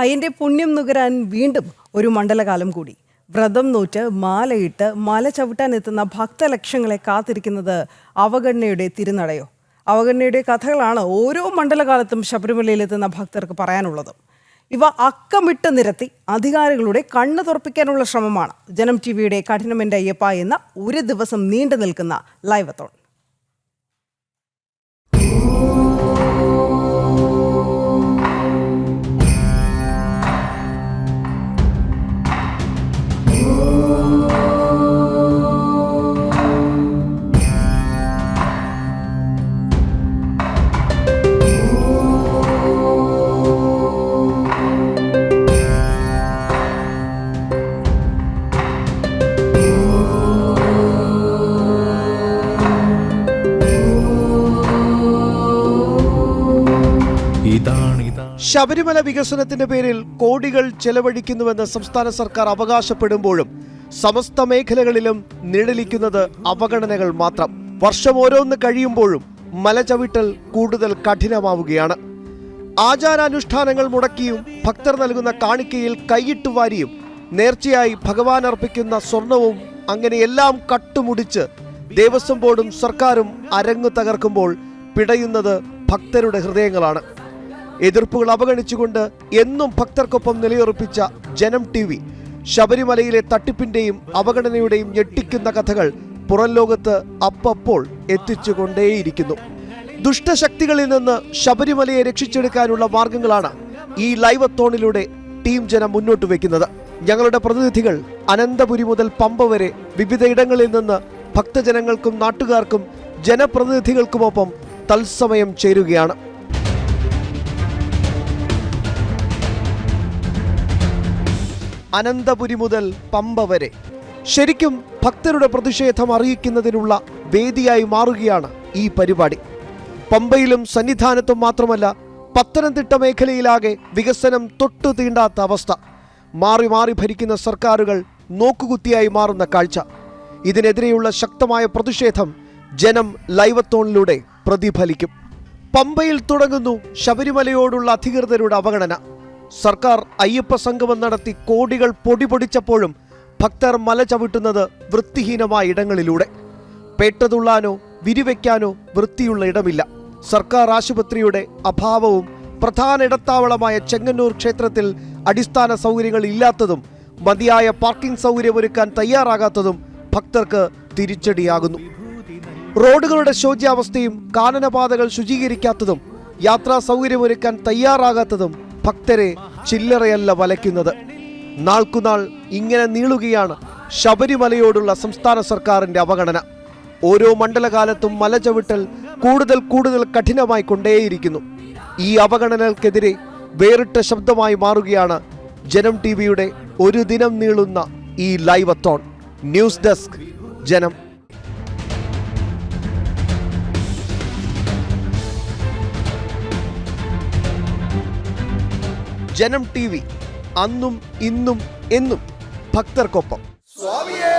അതിന്റെ പുണ്യം നുകരാൻ വീണ്ടും ഒരു മണ്ഡലകാലം കൂടി. വ്രതം നോറ്റ് മാലയിട്ട് മല ചവിട്ടാൻ എത്തുന്ന ഭക്തലക്ഷങ്ങളെ കാത്തിരിക്കുന്നത് അവഗണനയുടെ തിരുനടയോ. അവഗണനയുടെ കഥകളാണ് ഓരോ മണ്ഡലകാലത്തും ശബരിമലയിലെത്തുന്ന ഭക്തർക്ക് പറയാനുള്ളത്. ഇവ അക്കമിട്ട് നിരത്തി അധികാരികളുടെ കണ്ണ് തുറപ്പിക്കാനുള്ള ശ്രമമാണ്. ജനം ടി വിയുടെ കഠിനമെന്റെ അയ്യപ്പ എന്ന ഒരു ദിവസം നീണ്ടു നിൽക്കുന്ന ലൈവത്തോൺ. ശബരിമല വികസനത്തിന്റെ പേരിൽ കോടികൾ ചെലവഴിക്കുന്നുവെന്ന് സംസ്ഥാന സർക്കാർ അവകാശപ്പെടുമ്പോഴും സമസ്ത മേഖലകളിലും നിഴലിക്കുന്നത് അവഗണനകൾ മാത്രം. വർഷം ഓരോന്ന് കഴിയുമ്പോഴും മലചവിട്ടൽ കൂടുതൽ കഠിനമാവുകയാണ്. ആചാരാനുഷ്ഠാനങ്ങൾ മുടക്കിയും ഭക്തർ നൽകുന്ന കാണിക്കയിൽ കൈയിട്ട് വാരിയും നേർച്ചയായി ഭഗവാൻ അർപ്പിക്കുന്ന സ്വർണവും അങ്ങനെ എല്ലാം കട്ടുമുടിച്ച് ദേവസ്വം ബോർഡും സർക്കാരും അരങ്ങു തകർക്കുമ്പോൾ പിടയുന്നത് ഭക്തരുടെ ഹൃദയങ്ങളാണ്. എതിർപ്പുകൾ അവഗണിച്ചുകൊണ്ട് എന്നും ഭക്തർക്കൊപ്പം നിലയുറപ്പിച്ച ജനം ടി വി. ശബരിമലയിലെ തട്ടിപ്പിന്റെയും അവഗണനയുടെയും ഞെട്ടിക്കുന്ന കഥകൾ പുറം ലോകത്ത് അപ്പപ്പോൾ എത്തിച്ചുകൊണ്ടേയിരിക്കുന്നു. ദുഷ്ടശക്തികളിൽ നിന്ന് ശബരിമലയെ രക്ഷിച്ചെടുക്കാനുള്ള മാർഗങ്ങളാണ് ഈ ലൈവത്തോണിലൂടെ ടീം ജനം മുന്നോട്ട് വയ്ക്കുന്നത്. ഞങ്ങളുടെ പ്രതിനിധികൾ അനന്തപുരി മുതൽ പമ്പ വരെ വിവിധയിടങ്ങളിൽ നിന്ന് ഭക്തജനങ്ങൾക്കും നാട്ടുകാർക്കും ജനപ്രതിനിധികൾക്കുമൊപ്പം തത്സമയം ചേരുകയാണ്. അനന്തപുരി മുതൽ പമ്പ വരെ. ശരിക്കും ഭക്തരുടെ പ്രതിഷേധം അറിയിക്കുന്നതിനുള്ള വേദിയായി മാറുകയാണ് ഈ പരിപാടി. പമ്പയിലും സന്നിധാനത്തും മാത്രമല്ല പത്തനംതിട്ട മേഖലയിലാകെ വികസനം തൊട്ടു തീണ്ടാത്ത അവസ്ഥ. മാറി മാറി ഭരിക്കുന്ന സർക്കാരുകൾ നോക്കുകുത്തിയായി മാറുന്ന കാഴ്ച. ഇതിനെതിരെയുള്ള ശക്തമായ പ്രതിഷേധം ജനം ലൈവത്തോണിലൂടെ പ്രതിഫലിക്കും. പമ്പയിൽ തുടങ്ങുന്നു ശബരിമലയോടുള്ള അധികൃതരുടെ അവഗണന. സർക്കാർ അയ്യപ്പ സംഗമം നടത്തി കോടികൾ പൊടിപൊടിച്ചപ്പോഴും ഭക്തർ മല ചവിട്ടുന്നത് വൃത്തിഹീനമായ ഇടങ്ങളിലൂടെ. പേട്ടതുള്ളാനോ വിരിവെക്കാനോ വൃത്തിയുള്ള ഇടമില്ല. സർക്കാർ ആശുപത്രിയുടെ അഭാവവും പ്രധാന ഇടത്താവളമായ ചെങ്ങന്നൂർ ക്ഷേത്രത്തിൽ അടിസ്ഥാന സൗകര്യങ്ങൾ ഇല്ലാത്തതും മതിയായ പാർക്കിംഗ് സൗകര്യമൊരുക്കാൻ തയ്യാറാകാത്തതും ഭക്തർക്ക് തിരിച്ചടിയാകുന്നു. റോഡുകളുടെ ശോച്യാവസ്ഥയും കാനനപാതകൾ ശുചീകരിക്കാത്തതും യാത്രാ സൗകര്യമൊരുക്കാൻ തയ്യാറാകാത്തതും ഭക്തരെ ചില്ലറയല്ല വലയ്ക്കുന്നത്. നാൾക്കുനാൾ ഇങ്ങനെ നീളുകയാണ് ശബരിമലയോടുള്ള സംസ്ഥാന സർക്കാരിന്റെ അവഗണന. ഓരോ മണ്ഡലകാലത്തും മല ചവിട്ടൽ കൂടുതൽ കൂടുതൽ കഠിനമായി കൊണ്ടേയിരിക്കുന്നു. ഈ അവഗണനകൾക്കെതിരെ വേറിട്ട ശബ്ദമായി മാറുകയാണ് ജനം ടി വിയുടെ ഒരു ദിനം നീളുന്ന ഈ ലൈവത്തോൺ ന്യൂസ് ഡെസ്ക് ജനം ജനം ടി വി അന്നും ഇന്നും എന്നും ഭക്തർക്കൊപ്പം. സ്വാമിയേ!